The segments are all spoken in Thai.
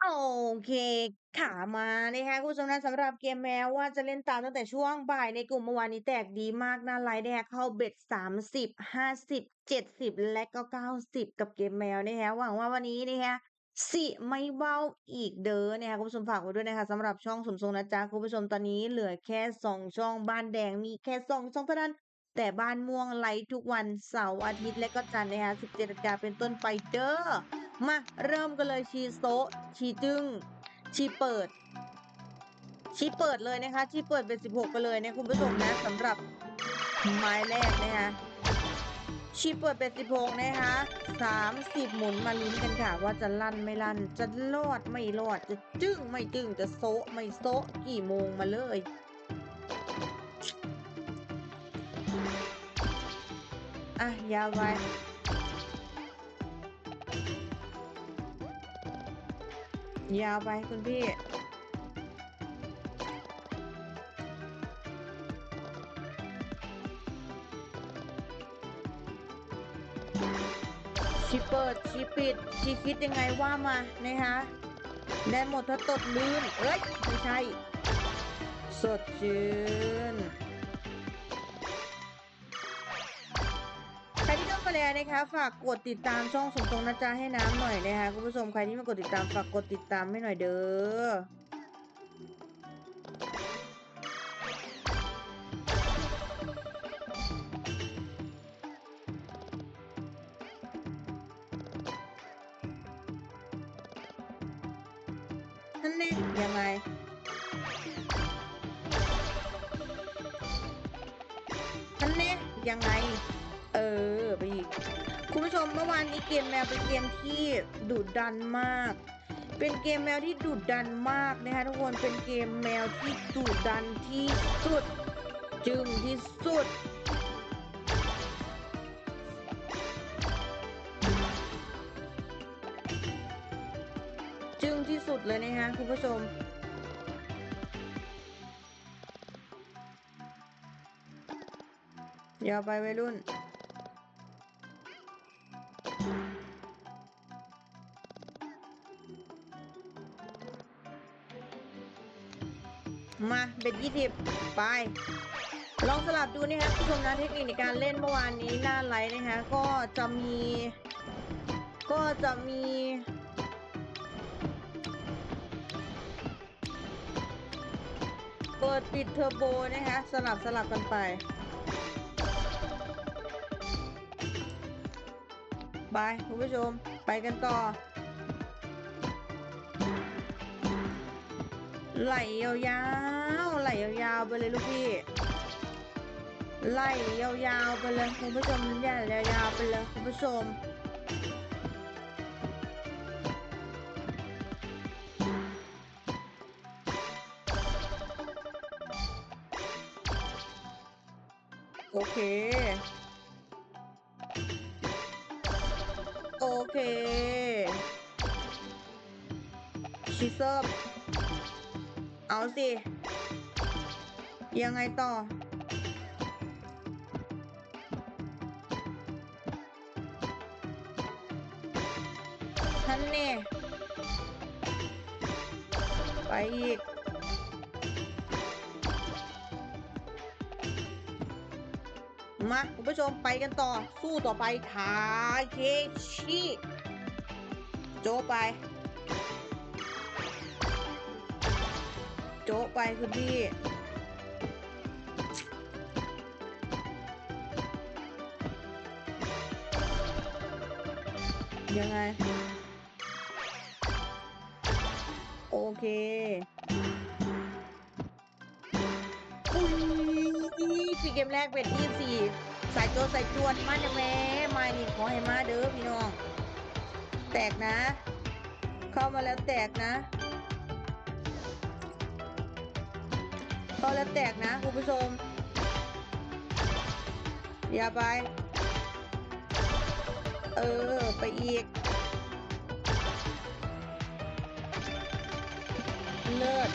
โอเคค่ะ มานะคะคุณผู้ชมนะสำหรับเกมแม้ว่าจะเล่นตามตั้งแต่ช่วงบ่ายในกลุ่มเมื่อวานนี้แตกดีมากน่าไลค์นะคะเข้าเบ็ด30 50 70และก็90กับเกมแมวนะคะหวังว่าวันนี้นะคะสิไม่เว้าอีกเด้อนะคะคุณผู้ชมฝากไว้ด้วยนะคะสำหรับช่องสมทรงนะจ๊ะคุณผู้ชมตอนนี้เหลือแค่2ช่องบ้านแดงมีแค่2ช่องเท่านั้นแต่บ้านม่วงไลฟ์ทุกวันเสาร์อาทิตย์และก็จันทร์นะคะ17นาฬิกาเป็นต้นไปเด้อ มาเริ่มกันเลยชีโซชีจึ้งชีเปิด ชีเปิดเลยนะคะ ชีเปิดเป็น16ไปเลยนะคุณผู้ชมนะสำหรับไม้แรกนะคะชีเปิดเป็น16นะคะ30หมุนมาลุ้นกันค่ะ ว่าจะลั่นไม่ลั่น จะรอดไม่รอดจะจึ้งไม่จึ้งจะโซะไม่โซะกี่โมงมาเลยอะยาวไป ยาวไปคุณพี่ชีเปิดชีปิดชีคิดยังไงว่ามานะคะได้หมดถ้าตกลื่น เอ้ย ไม่ใช่ สดชื่น แล้วนะคะฝากกดติดตามช่องสมทรงนะจ๊ะให้น้ำหน่อยนะคะคุณผู้ชมใครที่ไม่กดติดตามฝากกดติดตามให้หน่อยเด้อนั่นนี่ยังไงนั่นเนี่ยยังไง เออ อีก คุณผู้ชมเมื่อวานนี้เกมแมวเป็นเกมที่ดุดันมาก เป็นเกมแมวที่ดุดันมากนะคะทุกคนเป็นเกมแมวที่ดุดันที่สุด จึงที่สุดจึงที่สุดเลยนะคะคุณผู้ชมอย่าไปวัยรุ่น มาเบ็ดยี่สิบไป ลองสลับดูนะคะผู้ชมนะเทคนิคในการเล่นเมื่อวานนี้หน้าไลท์นะคะก็จะมี ก็จะมี เปิดปิดเทอร์โบนะคะสลับสลับกันไปบายคุณผู้ชมไปกันต่อ ไหลยาวๆไหลยาวๆไปเลยลูกพี่ไหลยาวๆไปเลยคุณผู้ชมอย่ายาวๆไปเลยคุณผู้ชมโอเค โอเคชิเซอร์ เอาสิ ยังไงต่อ ท่านนี่ไปอีก มาคุณผู้ชมไปกันต่อ สู้ต่อไปทาเคชิ โจไป โจะไปคุณพี่ ยังไง โอเคอุ้ยพี่เกมแรกเป็นที่สี่สายโจรสายจวนมาจากแม่มานี่ขอให้มาเด้อพี่น้อง แตกนะ เข้ามาแล้วแตกนะ อเล็บแตกนะคุณผู้ชม อย่าไป เออ ไปอีก เลิศ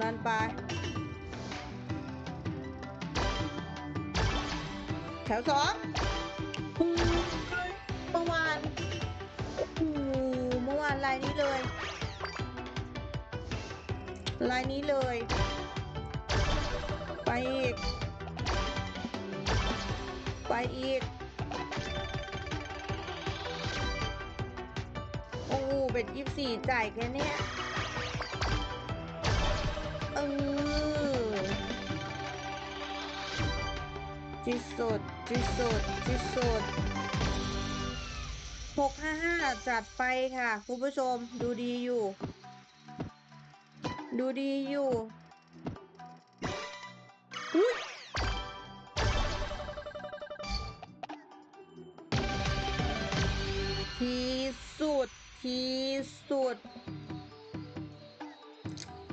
ลันไป วสองอืมเมื่อวานโอ้โหเมื่อวานลายนี้เลย ลายนี้เลย ไปอีก ไปอีก โอ้เบ็ดยี่สี่จ่ายแค่เนี้ยเออที่สุด ที่สุดที่สุดหกห้าห้าจัดไปค่ะ คุณผู้ชมดูดีอยู่ ดูดีอยู่ที่สุดที่สุด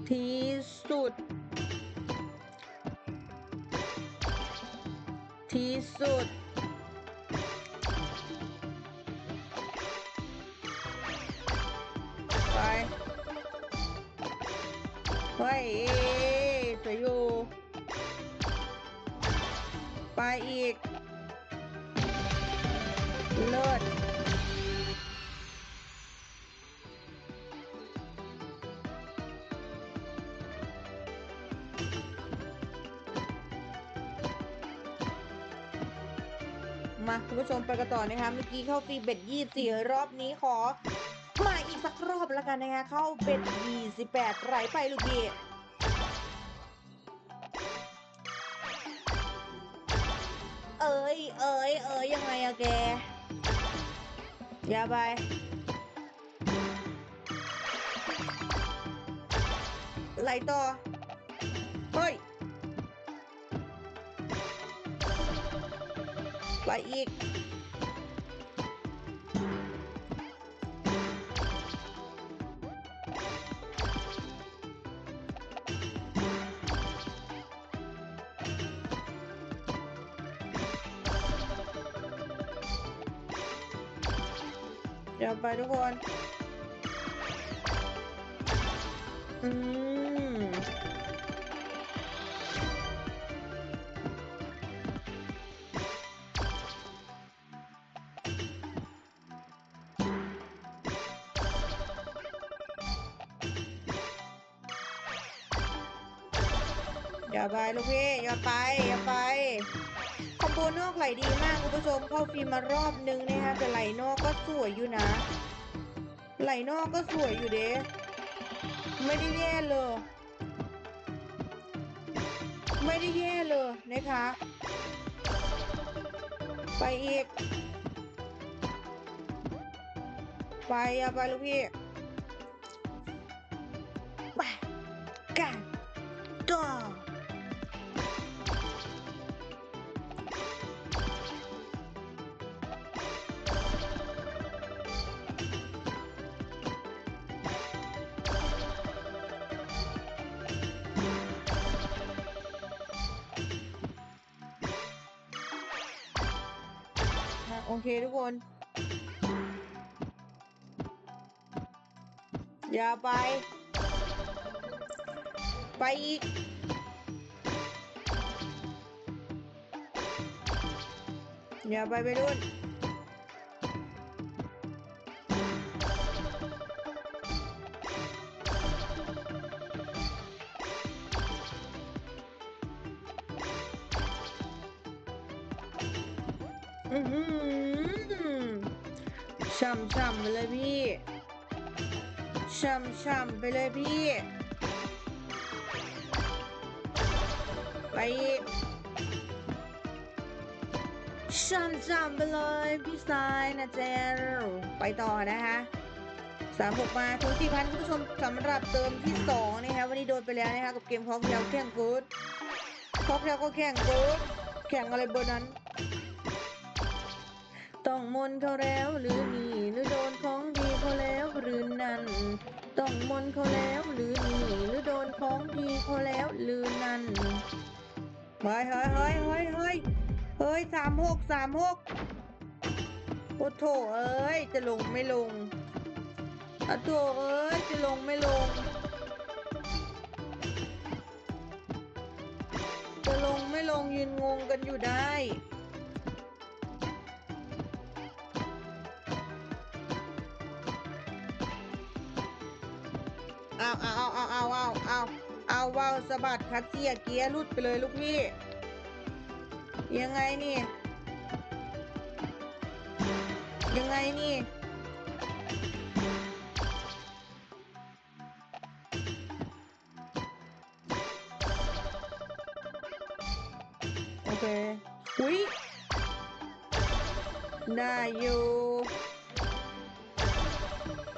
ที่สุด ที่สุด ไปเฮ้ยสวยอยู่ ไปอีก ผู้ชมไปกันต่อนะคะเมื่อกี้เข้าฟีเบ็ดยี่สี่รอบนี้ขอมาอีกสักรอบแล้วกันนะคะเข้าเบ็ดยี่สิบแปดไหลไปลูกพี่เอ้ยเอ้ยเอ้ยยังไงอะแกอย่าไปไหลต่อ ไปอีก เดี๋ยวไปทุกคน อืม ไปลูกพี่อย่าไปอย่าไปคอมโบนอกไหลดีมากคุณผู้ชมเข้าฟีมารอบนึงนะคะแต่ไหลนอกก็สวยอยู่นะ ไหลนอกก็สวยอยู่เด้ไม่ได้แย่เลย ไม่ได้แย่เลยนะคะ ไปอีก ไปอย่าไปลูกพี่ โอเคทุกคน อย่าไป ไปอีก อย่าไปไปรุ่น ไปเลยพี่ ไปอีกช่ำช่ำๆไปเลยพี่สายนะเจลไปต่อนะคะสามหกมาทุกที่พันคุณผู้ชมสำหรับเติมที่สองนะคะวันนี้โดนไปแล้วนะคะกับเกมพอกเทลแข่งกูดพอกเทลก็แข่งกูดแข่งอะไรเบอร์นั้น ต้องมนเขาแล้วหรือนี่หรือโดนของดีเขาแล้วหรือนั่น ต้องมนเขาแล้วหรือหนีหรือโดนของทีเขาแล้วหรือนั่นเฮ้ยเฮ้ยเฮ้ยเฮ้ยเฮ้ยเฮ้ยสามหกสามหกโอ้โถเอ้ยจะลงไม่ลงอะโถเอ้ยจะลงไม่ลง จะลงไม่ลงยืนงงกันอยู่ได้ เอาเอาเอาเอาเอาเอาเอาว่าวสะบัดคัตเสียเกียรุดไปเลยลูกพี่ ยังไงนี่ ยังไงนี่โอเคอุ้ยได้อยู่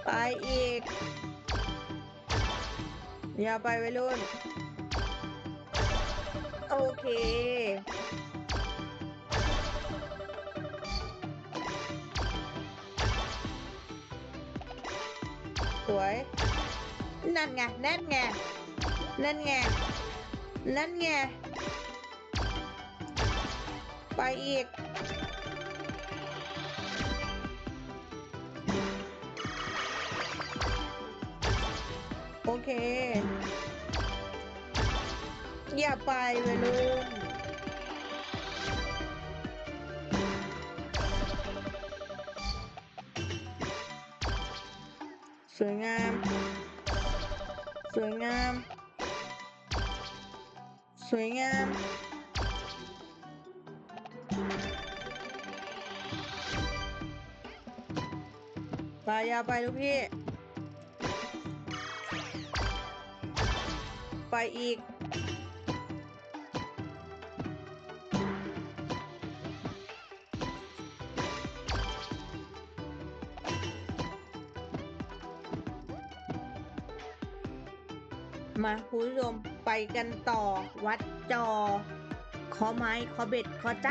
ไปอีก ย่าไปวัยรุ่น โอเค สวย นั่นไง นั่นไง นั่นไง นั่นไง ไปอีกโอเค อย่าไปเวยลุงสวยงาม สวยงาม สวยงามไปอยาไปลูกพี่ ไปอีก มาคุณผู้ชมไปกันต่อวัดจอ ขอไม้ขอเบ็ดขอใจ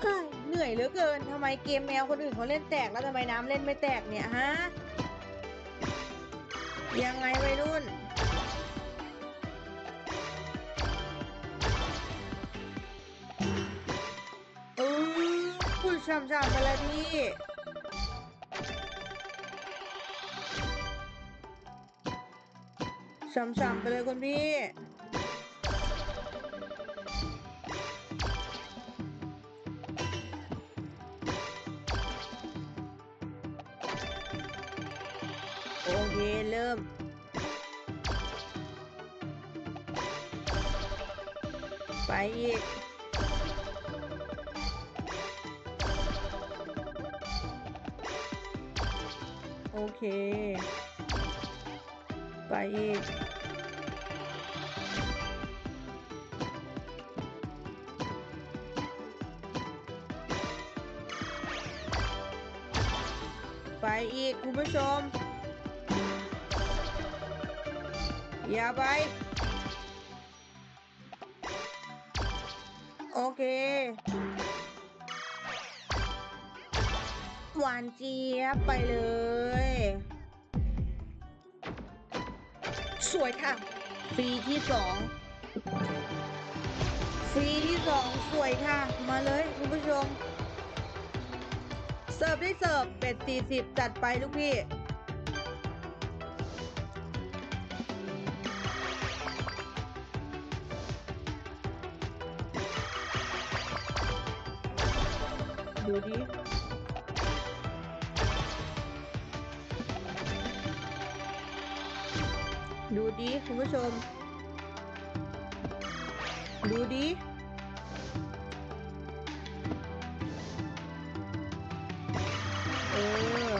เฮ้ยเหนื่อยเหลือเกินทำไมเกมแมวคนอื่นเขาเล่นแตกแล้วทำไมน้ำเล่นไม่แตกเนี่ยฮะยังไงวัยรุ่น เออพูดช่ำๆไปเลยพี่ ช่ำๆไปเลยคุณพี่ โอเค เริ่มไปอีกโอเค ไปอีก ไปอีก คุณผู้ชม อย่าไป โอเคหวานเจี๊ยบไปเลย สวยค่ะ ฟรีที่สองฟรีที่สองสวยค่ะ มาเลยคุณผู้ชม เสิร์ฟได้เสิร์ฟเป็ดสี่สิบจัดไปลูกพี่ดูดิ ดูดิคุณผู้ชม ดูดิเออ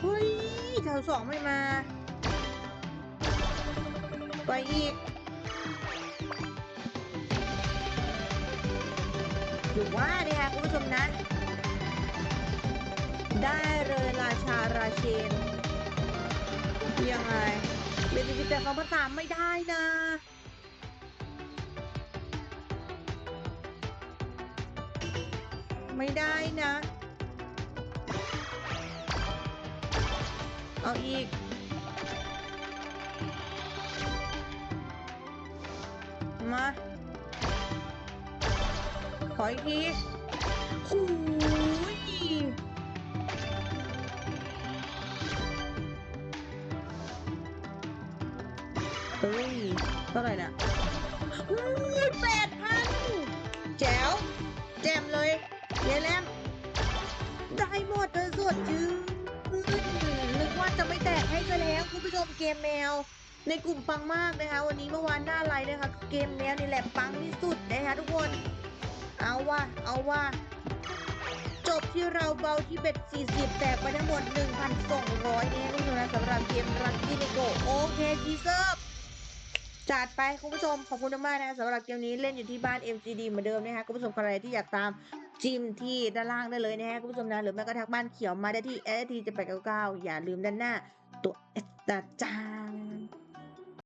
เฮ้ยแถวสองไม่มา ไปอีกอยู่ว่าเนี่ยค่ะคุณผู้ชมนะ ได้เลยราชาราเชน ยังไงเรียนดีแต่สองภาษามไม่ได้นะไม่ได้นะ เอาอีก มา ขออีกทีโอ้ย ท่าไหร่น่ะอุ้ยแปดพันแจ๋วแจมเลยเยแลมได้หมดเลยสดจื้อนึกว่าจะไม่แตกให้ซะแล้วคุณผู้ชมเกมแมว ในกลุ่มปังมากนะคะ วันนี้เมื่อวานหน้าไลน์นะคะ เกมแมวนี่แหละปังที่สุดนะคะทุกคน เอาว่าเอาว่าจบที่เราเบาที่เบ็ด 40 แตกไปทั้งหมด 1,200เนี่ยคุณผู้ชมนะสำหรับเกมรักกี้นิโกโอเคจีเซิร์ฟ จัดไปคุณผู้ชมขอบคุณมากนะคะสำหรับเกมนี้เล่นอยู่ที่บ้าน MGD เหมือนเดิมนะคะคุณผู้ชมใครที่อยากตามจิมที่ด้านล่างได้เลยนะฮะคุณผู้ชมนะหรือแม้กระทั่งบ้านเขียวมาได้ที่ s t 7 8 9 9อย่าลืมด้านหน้า ตัวเอสตาจาง